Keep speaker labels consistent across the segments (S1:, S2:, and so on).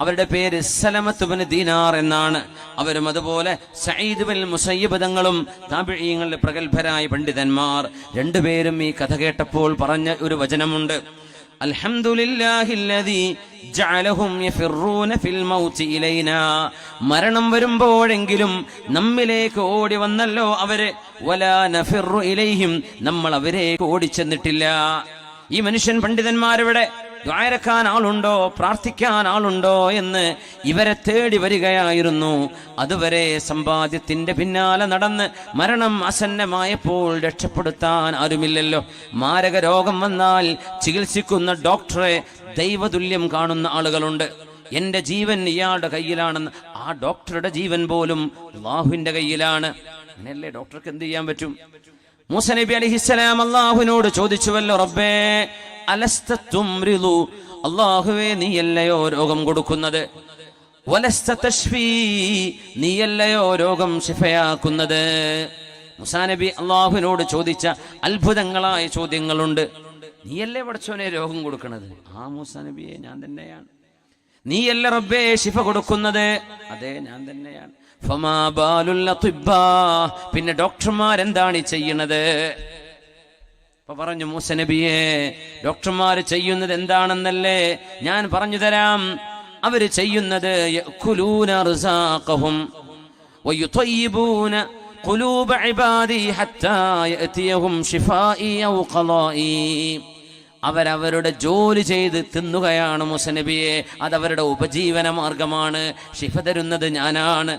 S1: അവരുടെ പേര് സലമത്തുബിന് ദീനാർ എന്നാണ്. അവരും അതുപോലെ സയ്യിദ് ബിൻ മുസയ്യിബ് തങ്ങളും താപിഴീങ്ങളുടെ പ്രഗത്ഭരായ പണ്ഡിതന്മാർ. രണ്ടുപേരും ഈ കഥ കേട്ടപ്പോൾ പറഞ്ഞ ഒരു വചനമുണ്ട്. അൽഹംദുലില്ലാഹില്ലദീ ജഅലഹും യഫിറൂന ഫിൽ മൗതി ഇലൈനാ. മരണം വരുമ്പോഴെങ്കിലും നമ്മിലേക്ക് ഓടി വന്നല്ലോ അവർ. വലാ നഫിറു ഇലൈഹിം നമ്മൾ അവരേക്ക് ഓടിച്ചെന്നിട്ടില്ല. ഈ മനുഷ്യൻ പണ്ഡിതന്മാരിവിടെ ദ്വാരക്കാൻ ആളുണ്ടോ പ്രാർത്ഥിക്കാൻ ആളുണ്ടോ എന്ന് ഇവരെ തേടി വരികയായിരുന്നു. അതുവരെ സമ്പാദ്യത്തിന്റെ പിന്നാലെ നടന്ന് മരണം അസന്നമായപ്പോൾ രക്ഷപ്പെടുത്താൻ ആരുമില്ലല്ലോ. മാരക രോഗം വന്നാൽ ചികിത്സിക്കുന്ന ഡോക്ടറെ ദൈവതുല്യം കാണുന്ന ആളുകളുണ്ട്. എന്റെ ജീവൻ ഇയാളുടെ കയ്യിലാണെന്ന്. ആ ഡോക്ടറുടെ ജീവൻ പോലും അള്ളാഹുവിന്റെ കയ്യിലാണ്. അങ്ങനെയല്ലേ ഡോക്ടർക്ക് എന്ത് ചെയ്യാൻ പറ്റും? മൂസ നബി അലിഹിസ്സലാം അള്ളാഹുവിനോട് ചോദിച്ചുവല്ലോ റബ്ബേ അലസ്ത അള്ളാഹുവേ നീയല്ലയോ രോഗം കൊടുക്കുന്നത്? നീയല്ലയോ രോഗം ശിഫയാക്കുന്നത്? മുസാനബി അള്ളാഹുവിനോട് ചോദിച്ച അത്ഭുതങ്ങളായ ചോദ്യങ്ങളുണ്ട്. നീയല്ലേ പഠിച്ചോനെ രോഗം കൊടുക്കുന്നത് ആ മുസാനബിയെ ഞാൻ തന്നെയാണ്. നീയല്ല റബ്ബേ ശിഫ കൊടുക്കുന്നത്? അതെ ഞാൻ തന്നെയാണ്. പിന്നെ ഡോക്ടർമാരെന്താണ് ചെയ്യണത് ഇപ്പൊ പറഞ്ഞു മൂസ നബിയെ ഡോക്ടർമാർ ചെയ്യുന്നത് എന്താണെന്നല്ലേ ഞാൻ പറഞ്ഞു തരാം. അവർ ചെയ്യുന്നത് അവരവരുടെ ജോലി ചെയ്ത് തിന്നുകയാണ് മുസനബിയെ അതവരുടെ ഉപജീവന മാർഗമാണ് ശിഫ തരുന്നത് ഞാനാണ്.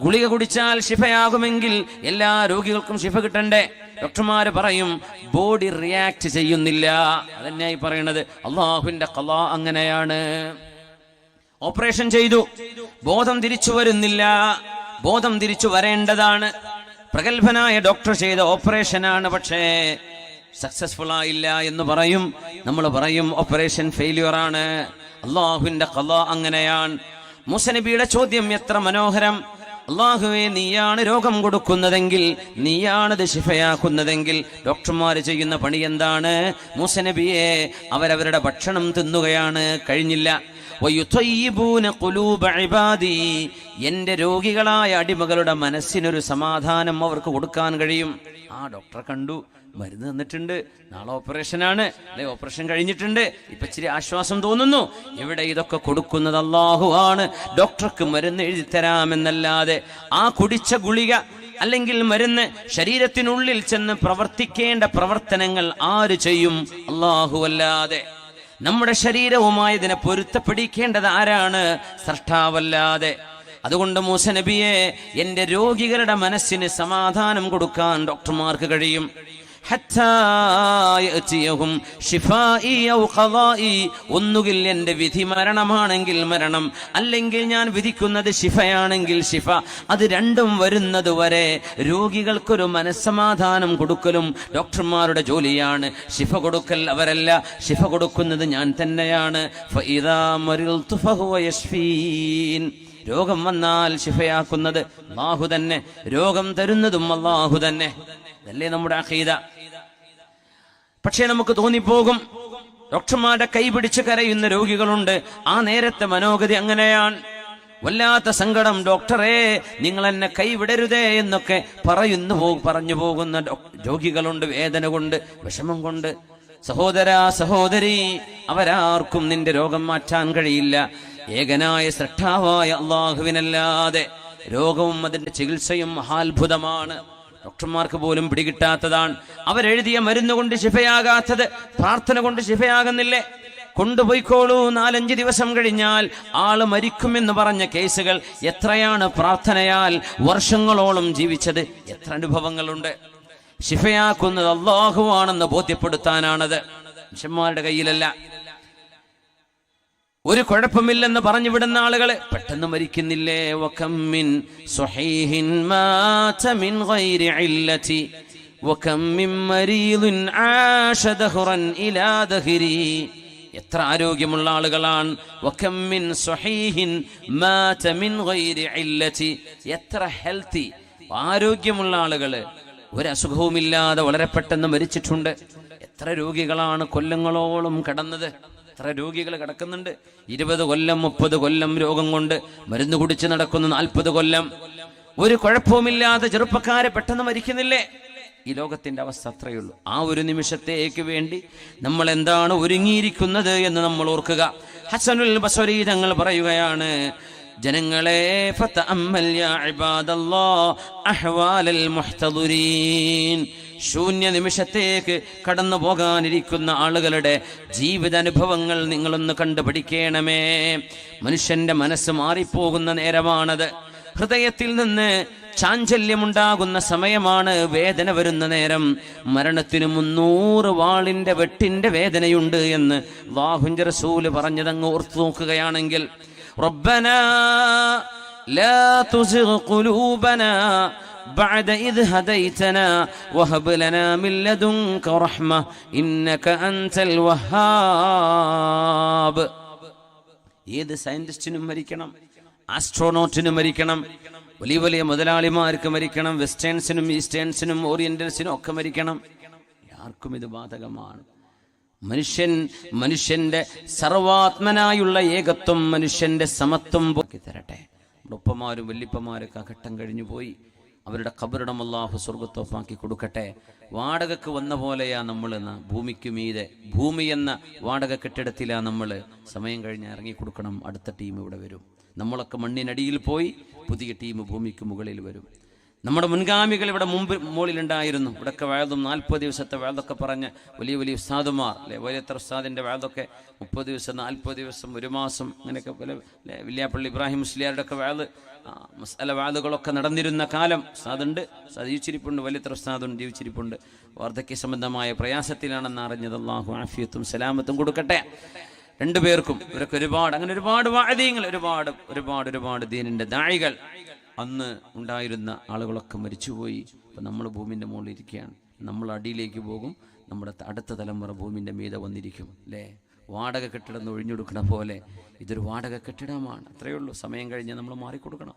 S1: ഗുളിക കുടിച്ചാൽ ശിഫയാകുമെങ്കിൽ എല്ലാ രോഗികൾക്കും ശിഫ കിട്ടണ്ടേ? ഡോക്ടർമാർ പറയും ബോഡി റിയാക്ട് ചെയ്യുന്നില്ല. അതന്നെയായി പറയണത്. അള്ളാഹുവിന്റെ കല അങ്ങനെയാണ്. ഓപ്പറേഷൻ ചെയ്തു. ബോധം തിരിച്ചു വരുന്നില്ല. ബോധം തിരിച്ചു വരേണ്ടതാണ്. പ്രഗത്ഭനായ ഡോക്ടർ ചെയ്ത ഓപ്പറേഷനാണ് പക്ഷേ സക്സസ്ഫുൾ ആയില്ല എന്ന് പറയും. നമ്മൾ പറയും ഓപ്പറേഷൻ ഫെയിലിയർ ആണ് അള്ളാഹുവിന്റെ കല അങ്ങനെയാണ്. മുസനബിയുടെ ചോദ്യം എത്ര മനോഹരം. അള്ളാഹുവെ നീയാണ് രോഗം കൊടുക്കുന്നതെങ്കിൽ നീയാണ് ശിഫയാക്കുന്നതെങ്കിൽ ഡോക്ടർമാർ ചെയ്യുന്ന പണി എന്താണ്? മൂസനബിയെ അവരവരുടെ ഭക്ഷണം തിന്നുകയാണ് കഴിഞ്ഞില്ല. എന്റെ രോഗികളായ അടിമകളുടെ മനസ്സിനൊരു സമാധാനം അവർക്ക് കൊടുക്കാൻ കഴിയും. ആ ഡോക്ടറെ കണ്ടു. മരുന്ന് തന്നിട്ടുണ്ട്. നാളെ ഓപ്പറേഷനാണ്. അല്ലെ ഓപ്പറേഷൻ കഴിഞ്ഞിട്ടുണ്ട്. ഇപ്പൊ ഇച്ചിരി ആശ്വാസം തോന്നുന്നു. ഇവിടെ ഇതൊക്കെ കൊടുക്കുന്നത് അള്ളാഹു ആണ്. ഡോക്ടർക്ക് മരുന്ന് എഴുതി തരാമെന്നല്ലാതെ ആ കുടിച്ച ഗുളിക അല്ലെങ്കിൽ മരുന്ന് ശരീരത്തിനുള്ളിൽ ചെന്ന് പ്രവർത്തിക്കേണ്ട പ്രവർത്തനങ്ങൾ ആര് ചെയ്യും? അള്ളാഹു അല്ലാതെ. നമ്മുടെ ശരീരവുമായി ഇതിനെ പൊരുത്തപ്പെടിക്കേണ്ടത് ആരാണ്? സൃഷ്ടാവല്ലാതെ അതുകൊണ്ട് മൂസ നബിയെ എന്റെ രോഗികളുടെ മനസ്സിന് സമാധാനം കൊടുക്കാൻ ഡോക്ടർമാർക്ക് കഴിയും. ഒന്നുകിൽ എന്റെ വിധി മരണമാണെങ്കിൽ മരണം അല്ലെങ്കിൽ ഞാൻ വിധിക്കുന്നത് ഷിഫയാണെങ്കിൽ ഷിഫ അത് രണ്ടും വരുന്നത് വരെ രോഗികൾക്കൊരു മനസ്സമാധാനം കൊടുക്കലും ഡോക്ടർമാരുടെ ജോലിയാണ്. ഷിഫ കൊടുക്കൽ അവരല്ല ഷിഫ കൊടുക്കുന്നത് ഞാൻ തന്നെയാണ്. രോഗം വന്നാൽ ശിഫയാക്കുന്നത് അള്ളാഹു തന്നെ രോഗം തരുന്നതും അള്ളാഹു തന്നെ. അതല്ലേ നമ്മുടെ അഖീദ. പക്ഷേ നമുക്ക് തോന്നിപ്പോകും. ഡോക്ടർമാരുടെ കൈ പിടിച്ച് കരയുന്ന രോഗികളുണ്ട്. ആ നേരത്തെ മനോഗതി അങ്ങനെയാണ്. വല്ലാത്ത സങ്കടം ഡോക്ടറെ നിങ്ങൾ എന്നെ കൈവിടരുതേ എന്നൊക്കെ പറയുന്നു പോ പറഞ്ഞു പോകുന്ന രോഗികളുണ്ട് വേദന കൊണ്ട് വിഷമം കൊണ്ട്. സഹോദര സഹോദരി അവരാർക്കും നിന്റെ രോഗം മാറ്റാൻ കഴിയില്ല. ഏകനായ ശ്രദ്ധാവായ അള്ളാഹുവിനല്ലാതെ രോഗവും അതിന്റെ ചികിത്സയും മഹാത്ഭുതമാണ്. ഡോക്ടർമാർക്ക് പോലും പിടികിട്ടാത്തതാണ്. അവരെഴുതിയ മരുന്ന് കൊണ്ട് ശിഫയാകാത്തത് പ്രാർത്ഥന കൊണ്ട് ശിഫയാകുന്നില്ലേ? കൊണ്ടുപോയിക്കോളൂ നാലഞ്ച് ദിവസം കഴിഞ്ഞാൽ ആൾ മരിക്കുമെന്ന് പറഞ്ഞ കേസുകൾ എത്രയാണ് പ്രാർത്ഥനയാൽ വർഷങ്ങളോളം ജീവിച്ചത്? എത്ര അനുഭവങ്ങളുണ്ട്? ശിഫയാക്കുന്നത് അള്ളാഹുവാണെന്ന് ബോധ്യപ്പെടുത്താനാണത്. മനുഷ്യന്മാരുടെ കയ്യിലല്ല. ഒരു കുഴപ്പമില്ലെന്ന് പറഞ്ഞു വിടുന്ന ആളുകളെ പെട്ടെന്ന് മരിക്കുന്നില്ലേ? വകമ്മിൻ സ്വഹീഹിൻ മാത മിൻ ഗൈരി ഇല്ലതി വകം മിൻ മരീദിൻ ആശ ഇലാ ദഹ്രി. എത്ര ആരോഗ്യമുള്ള ആളുകളാണ്. വകം മിൻ സ്വഹീഹിൻ മാത മിൻ ഗൈരി ഇല്ലതി എത്ര ഹെൽത്തി ആരോഗ്യമുള്ള ആളുകൾ ഒരു അസുഖവുമില്ലാതെ വളരെ പെട്ടെന്ന് മരിച്ചിട്ടുണ്ട്. എത്ര രോഗികളാണ് കൊല്ലങ്ങളോളം കിടന്നത്. എത്ര രോഗികൾ കിടക്കുന്നുണ്ട്? ഇരുപത് കൊല്ലം മുപ്പത് കൊല്ലം രോഗം കൊണ്ട് മരുന്ന് കുടിച്ച് നടക്കുന്നു നാൽപ്പത് കൊല്ലം. ഒരു കുഴപ്പവുമില്ലാതെ ചെറുപ്പക്കാരെ പെട്ടെന്ന് മരിക്കുന്നില്ലേ? ഈ ലോകത്തിന്റെ അവസ്ഥ അത്രയുള്ളൂ ആ ഒരു നിമിഷത്തേക്ക് വേണ്ടി നമ്മൾ എന്താണ് ഒരുങ്ങിയിരിക്കുന്നത് എന്ന് നമ്മൾ ഓർക്കുക. ഹസനുൽ ബസരി തങ്ങൾ പറയുകയാണ് ജനങ്ങളെ ശൂന്യ നിമിഷത്തേക്ക് കടന്നു പോകാനിരിക്കുന്ന ആളുകളുടെ ജീവിതാനുഭവങ്ങൾ നിങ്ങളൊന്ന് കണ്ടുപിടിക്കണമേ. മനുഷ്യന്റെ മനസ്സ് മാറിപ്പോകുന്ന നേരമാണത്. ഹൃദയത്തിൽ നിന്ന് ചാഞ്ചല്യമുണ്ടാകുന്ന സമയമാണ് വേദന വരുന്ന നേരം. മരണത്തിന് മുന്നൂറ് വാളിന്റെ വെട്ടിന്റെ വേദനയുണ്ട് എന്ന് വാഹുഞ്ച റസൂൽ പറഞ്ഞതങ്ങ് ഓർത്തു നോക്കുകയാണെങ്കിൽ ربنا لا تزغ قلوبنا بعد إذ هديتنا وهب لنا من لدنك رحمة إنك أنت الوهاب ഏത് സയന്റിസ്റ്റിനും മരിക്കണം ആസ്ട്രോനോട്ടിനും മരിക്കണം വലിയ വലിയ മുതലാളിമാർക്ക് മരിക്കണം വെസ്റ്റേൺസിനും ഈസ്റ്റേൺസിനും ഓറിയന്റൽസിനും ഒക്കെ മരിക്കണം ആർക്കും ഇത് ബാധകമാണ് മനുഷ്യൻ മനുഷ്യന്റെ സർവാത്മനായുള്ള ഏകത്വം മനുഷ്യന്റെ സമത്വം പോക്കി തരട്ടെ. ഉപ്പമാരും വല്യപ്പമാരൊക്കെ ആ ഘട്ടം കഴിഞ്ഞു പോയി. അവരുടെ കബറിടം അള്ളാഹു സ്വർഗത്തോപ്പാക്കി കൊടുക്കട്ടെ. വാടകക്ക് വന്ന പോലെയാ നമ്മൾ എന്ന ഭൂമിക്ക് മീതെ ഭൂമി എന്ന വാടക കെട്ടിടത്തിലാ നമ്മൾ സമയം കഴിഞ്ഞ് ഇറങ്ങി കൊടുക്കണം. അടുത്ത ടീം ഇവിടെ വരും. നമ്മളൊക്കെ മണ്ണിനടിയിൽ പോയി പുതിയ ടീം ഭൂമിക്ക് മുകളിൽ വരും. നമ്മുടെ മുൻഗാമികൾ ഇവിടെ മുമ്പ് മുകളിലുണ്ടായിരുന്നു. ഇവിടെയൊക്കെ വേദം നാൽപ്പത് ദിവസത്തെ വേദമൊക്കെ പറഞ്ഞ് വലിയ വലിയ ഉസ്താദുമാർ അല്ലെ? വലിയത്ര ഉസ്താദിന്റെ വേദമൊക്കെ മുപ്പത് ദിവസം നാൽപ്പത് ദിവസം ഒരു മാസം അങ്ങനെയൊക്കെ പല അല്ലെ? വില്യാപ്പള്ളി ഇബ്രാഹിം മുസ്ലിയാരുടെ ഒക്കെ വേദ മസാല വാദുകളൊക്കെ നടന്നിരുന്ന കാലം ഉസ്താദ് ജീവിച്ചിരിപ്പുണ്ട് വലിയത്ര ഉസ്താദുണ്ട് ജീവിച്ചിരിപ്പുണ്ട്. വാർദ്ധക്യ സംബന്ധമായ പ്രയാസത്തിലാണെന്ന് അറിഞ്ഞത് അള്ളാഹു ആഫിയത്തും സലാമത്തും കൊടുക്കട്ടെ. രണ്ടുപേർക്കും ഇവരൊക്കെ ഒരുപാട് അങ്ങനെ ഒരുപാട് വാദ്യങ്ങൾ ഒരുപാട് ഒരുപാട് ഒരുപാട് ദീനിന്റെ ദാഴികൾ അന്ന് ഉണ്ടായിരുന്ന ആളുകളൊക്കെ മരിച്ചുപോയി. ഇപ്പം നമ്മൾ ഭൂമിന്റെ മുകളിൽ ഇരിക്കുകയാണ്. നമ്മൾ അടിയിലേക്ക് പോകും. നമ്മുടെ അടുത്ത തലമുറ ഭൂമിന്റെ മീതെ വന്നിരിക്കും അല്ലേ? വാടക കെട്ടിടം ഒഴിഞ്ഞൊടുക്കണ പോലെ ഇതൊരു വാടക കെട്ടിടമാണ്. അത്രയേ ഉള്ളൂ. സമയം കഴിഞ്ഞ് നമ്മൾ മാറിക്കൊടുക്കണം.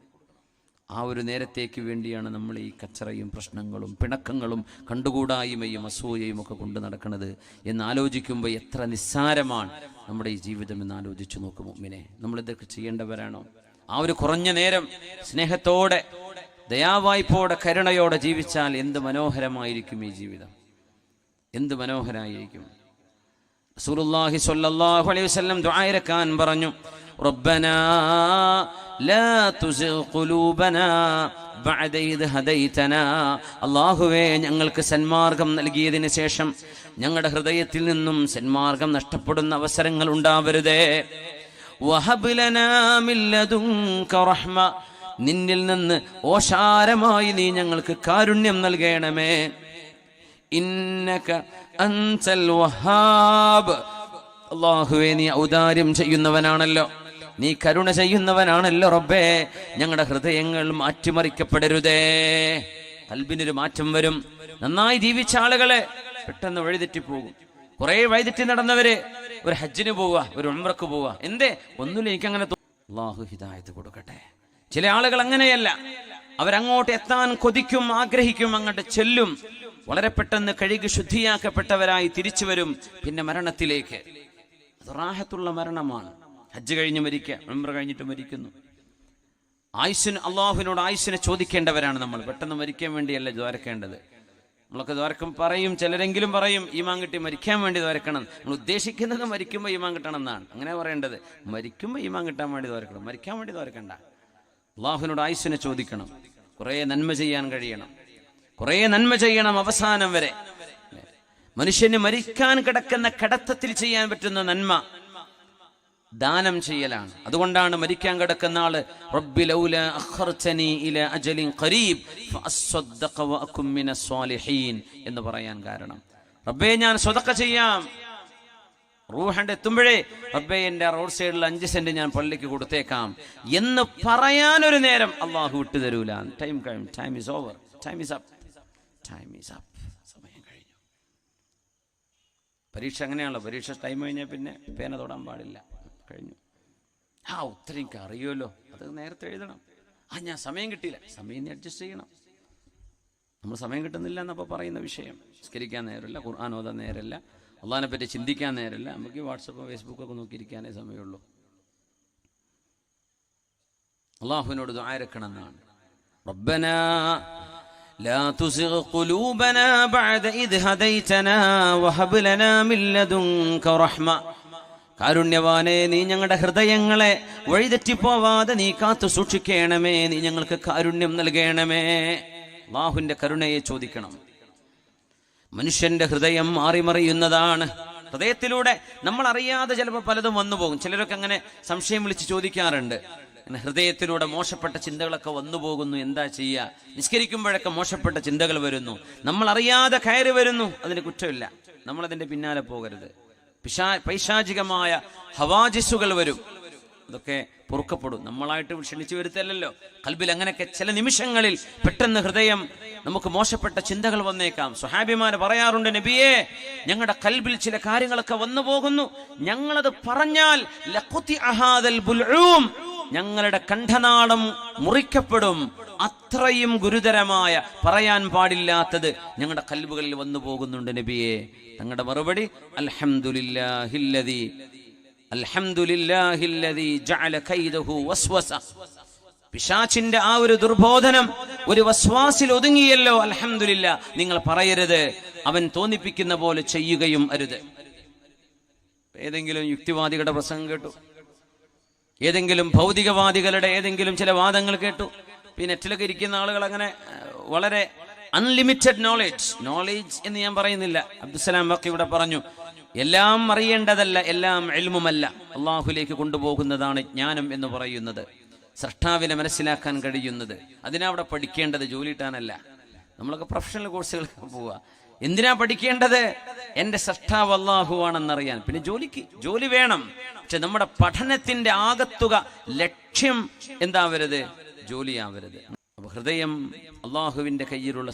S1: ആ ഒരു നേരത്തേക്ക് വേണ്ടിയാണ് നമ്മൾ ഈ കച്ചറയും പ്രശ്നങ്ങളും പിണക്കങ്ങളും കണ്ടുകൂടായ്മയും അസൂയയും ഒക്കെ കൊണ്ട് നടക്കുന്നത് എന്ന് ആലോചിക്കുമ്പോൾ എത്ര നിസ്സാരമാണ് നമ്മുടെ ഈ ജീവിതം എന്ന് ആലോചിച്ചു നോക്കും മുമ്പിനെ നമ്മളിതൊക്കെ ചെയ്യേണ്ടവരാണോ? ആ ഒരു കുറഞ്ഞ നേരം സ്നേഹത്തോടെ ദയാവായ്പോടെ കരുണയോടെ ജീവിച്ചാൽ എന്ത് മനോഹരമായിരിക്കും ഈ ജീവിതം? എന്ത് മനോഹരമായിരിക്കും റസൂലുള്ളാഹി സ്വല്ലല്ലാഹു അലൈഹി വസല്ലം ദുആയിരക്കാൻ പറഞ്ഞു റബ്ബനാ ലാ തുസിഗ് ഖുലൂബനാ ബഅദ ഇദ് ഹദൈതനാ. അല്ലാഹുവേ ഞങ്ങൾക്ക് സന്മാർഗം നൽകിയതിന് ശേഷം ഞങ്ങളുടെ ഹൃദയത്തിൽ നിന്നും സന്മാർഗം നഷ്ടപ്പെടുന്ന അവസരങ്ങൾ ഉണ്ടാവരുതേ. നിന്നിൽ നിന്ന് ഓഷാരമായി നീ ഞങ്ങൾക്ക് കാരുണ്യം നൽകണമേ. ഇന്നക അൻസൽ വഹാബ്. അള്ളാഹുവെ നീ ഔദാര്യം ചെയ്യുന്നവനാണല്ലോ. നീ കരുണ ചെയ്യുന്നവനാണല്ലോ റബ്ബേ. ഞങ്ങളുടെ ഹൃദയങ്ങൾ മാറ്റിമറിക്കപ്പെടരുതേ. കൽബിനൊരു മാറ്റം വരും. നന്നായി ജീവിച്ച ആളുകളെ പെട്ടെന്ന് വഴിതെറ്റിപ്പോകും. കുറെ വഴിതെറ്റി നടന്നവര് ഒരു ഹജ്ജിന് പോവുക ഒരു ഉംറക്ക് പോവുക. എന്തേ? ഒന്നുമില്ല എനിക്കങ്ങനെ അള്ളാഹു ഹിദായത്ത് കൊടുക്കട്ടെ. ചില ആളുകൾ അങ്ങനെയല്ല. അവരങ്ങോട്ട് എത്താൻ കൊതിക്കും ആഗ്രഹിക്കും അങ്ങോട്ട് ചെല്ലും. വളരെ പെട്ടെന്ന് കഴുകി ശുദ്ധിയാക്കപ്പെട്ടവരായി തിരിച്ചു വരും പിന്നെ മരണത്തിലേക്ക്. റാഹത്തുള്ള മരണമാണ്. ഹജ്ജ് കഴിഞ്ഞ് മരിക്കുക ഉംറ കഴിഞ്ഞിട്ട് മരിക്കുന്നു. ആയുസിന് അള്ളാഹുവിനോട് ആയുസിനെ ചോദിക്കേണ്ടവരാണ് നമ്മൾ. പെട്ടെന്ന് മരിക്കാൻ വേണ്ടിയല്ല ദ്വാരക്കേണ്ടത്. നമ്മളൊക്കെ ദ്വാരക്കം പറയും ചിലരെങ്കിലും പറയും ഈമാൻ കിട്ടി മരിക്കാൻ വേണ്ടി ദ്വാരക്കണം നമ്മൾ ഉദ്ദേശിക്കുന്നത് മരിക്കുമ്പോൾ ഈമാൻ കിട്ടണം എന്നാണ് അങ്ങനെ പറയേണ്ടത് മരിക്കുമ്പോൾ ഈമാൻ കിട്ടാൻ വേണ്ടി ദ്വാരക്കണം മരിക്കാൻ വേണ്ടി ദ്വാരക്കണ്ട അള്ളാഹുവിനോട് ആയുസ്സിനെ ചോദിക്കണം. കുറേ നന്മ ചെയ്യാൻ കഴിയണം. കുറേ നന്മ ചെയ്യണം അവസാനം വരെ. മനുഷ്യന് മരിക്കാൻ കിടക്കുന്ന കടത്തത്തിൽ ചെയ്യാൻ പറ്റുന്ന നന്മ ദാനം ചെയ്യലാണ്. അതുകൊണ്ടാണ് മരിക്കാൻ കിടക്കുന്ന ആൾ എന്ന് പറയാൻ കാരണം. റബ്ബേ ഞാൻ സ്വതക്ക ചെയ്യാം. റൂഹണ്ട് എത്തുമ്പോഴേ റബ്ബേ എന്റെ റോഡ് സൈഡിൽ അഞ്ച് സെന്റ് ഞാൻ പള്ളിക്ക് കൊടുത്തേക്കാം. എന്ന് പറയാൻ ഒരു നേരം അള്ളാഹു വിട്ടു തരൂല. ടൈം കഴിഞ്ഞു time is over time is up time is up സമയം കഴിഞ്ഞു. പരീക്ഷ അങ്ങനെയാണല്ലോ പരീക്ഷ ടൈം കഴിഞ്ഞാൽ പിന്നെ പേന തൊടാൻ പാടില്ല. കഴിഞ്ഞു ആ ഉത്തരം എനിക്ക് അറിയുമല്ലോ അത് നേരത്തെ എഴുതണം ആ ഞാൻ സമയം കിട്ടിയില്ല സമയം നീ അഡ്ജസ്റ്റ് ചെയ്യണം നമ്മൾ സമയം കിട്ടുന്നില്ല എന്നപ്പോൾ പറയുന്ന വിഷയം നിസ്കരിക്കാൻ നേരമില്ല ഖുർആൻ ഓതാൻ നേരമില്ല അള്ളഹാനെ പറ്റി ചിന്തിക്കാൻ നേരമില്ല നമുക്ക് വാട്സപ്പും ഫേസ്ബുക്കൊക്കെ നോക്കിയിരിക്കാനേ സമയമുള്ളൂ അള്ളാഹുവിനോട് ദുആരക്കണം എന്നാണ് റബ്ബന لا تزغ قلوبنا بعد إذ هديتنا وهب لنا من لدنك رحمة കാരുണ്യവാനെ നീ ഞങ്ങളുടെ ഹൃദയങ്ങളെ വഴിതെറ്റിപ്പോവാതെ നീ കാത്തു സൂക്ഷിക്കണമേ. നീ ഞങ്ങൾക്ക് കാരുണ്യം നൽകണമേ. അള്ളാഹുവിന്റെ കരുണയെ ചോദിക്കണം. മനുഷ്യന്റെ ഹൃദയം മാറിമറിയുന്നതാണ്. ഹൃദയത്തിലൂടെ നമ്മൾ അറിയാതെ ചിലപ്പോൾ പലതും വന്നു പോകും. ചിലരൊക്കെ അങ്ങനെ സംശയം വിളിച്ച് ചോദിക്കാറുണ്ട്. ഹൃദയത്തിലൂടെ മോശപ്പെട്ട ചിന്തകളൊക്കെ വന്നു പോകുന്നു. എന്താ ചെയ്യുക നിസ്കരിക്കുമ്പോഴൊക്കെ മോശപ്പെട്ട ചിന്തകൾ വരുന്നു. നമ്മൾ അറിയാതെ കയറി വരുന്നു. അതിന് കുറ്റമില്ല. നമ്മളതിന്റെ പിന്നാലെ പോകരുത്. പിശാ പൈശാചികമായ ഹവാജിസുകൾ വരും. അതൊക്കെ പൊറുക്കപ്പെടും. നമ്മളായിട്ട് ക്ഷണിച്ചു വരുത്തല്ലോ കൽബിൽ അങ്ങനെയൊക്കെ ചില നിമിഷങ്ങളിൽ പെട്ടെന്ന് ഹൃദയം നമുക്ക് മോശപ്പെട്ട ചിന്തകൾ വന്നേക്കാം. സുഹാബിമാര് പറയാറുണ്ട് നബിയെ ഞങ്ങളുടെ കൽബിൽ ചില കാര്യങ്ങളൊക്കെ വന്നു പോകുന്നു. ഞങ്ങളത് പറഞ്ഞാൽ. ഞങ്ങളുടെ കണ്ഠനാളം മുറിക്കപ്പെടും. അത്രയും ഗുരുതരമായ പറയാൻ പാടില്ലാത്തത് ഞങ്ങളുടെ കൽബുകളിൽ വന്നു പോകുന്നുണ്ട് നബിയെ. തങ്ങളുടെ മറുപടി അൽഹംദുലില്ലാഹില്ലദീ അൽഹംദുലില്ലാഹില്ലദീ ജഅല കൈദഹു വസ്വസ. പിശാച്ചിന്റെ ആ ഒരു ദുർബോധനം ഒരു വസ്വാസിൽ ഒതുങ്ങിയല്ലോ അൽഹംദുലില്ല. നിങ്ങൾ പറയരുത് അവൻ തോന്നിപ്പിക്കുന്ന പോലെ ചെയ്യുകയും അരുത്. ഏതെങ്കിലും യുക്തിവാദികളുടെ പ്രസംഗം കേട്ടു. ഏതെങ്കിലും ഭൗതികവാദികളുടെ ഏതെങ്കിലും ചില വാദങ്ങൾ കേട്ടു. ഈ നെറ്റിലൊക്കെ ഇരിക്കുന്ന ആളുകൾ അങ്ങനെ വളരെ അൺലിമിറ്റഡ് നോളേജ് നോളേജ് എന്ന് ഞാൻ പറയുന്നില്ല. അബ്ദുസലാം വക്കി ഇവിടെ പറഞ്ഞു എല്ലാം അറിയേണ്ടതല്ല എല്ലാം എൽമുമല്ല അള്ളാഹുലേക്ക് കൊണ്ടുപോകുന്നതാണ് ജ്ഞാനം എന്ന് പറയുന്നത്. സൃഷ്ടാവിനെ മനസ്സിലാക്കാൻ കഴിയുന്നത്. അതിനവിടെ പഠിക്കേണ്ടത് ജോലി കിട്ടാനല്ല. നമ്മളൊക്കെ പ്രൊഫഷണൽ കോഴ്സുകൾക്ക് പോവുക എന്തിനാ പഠിക്കേണ്ടത്? എന്റെ സൃഷ്ടാവ് അള്ളാഹുവാണെന്നറിയാൻ പിന്നെ ജോലിക്ക് ജോലി വേണം. പക്ഷെ നമ്മുടെ പഠനത്തിന്റെ ആകത്തുക ലക്ഷ്യം എന്താവരുത്? ജോലിയാവരുത്. ഹൃദയം അള്ളാഹുവിന്റെ കയ്യിലുള്ള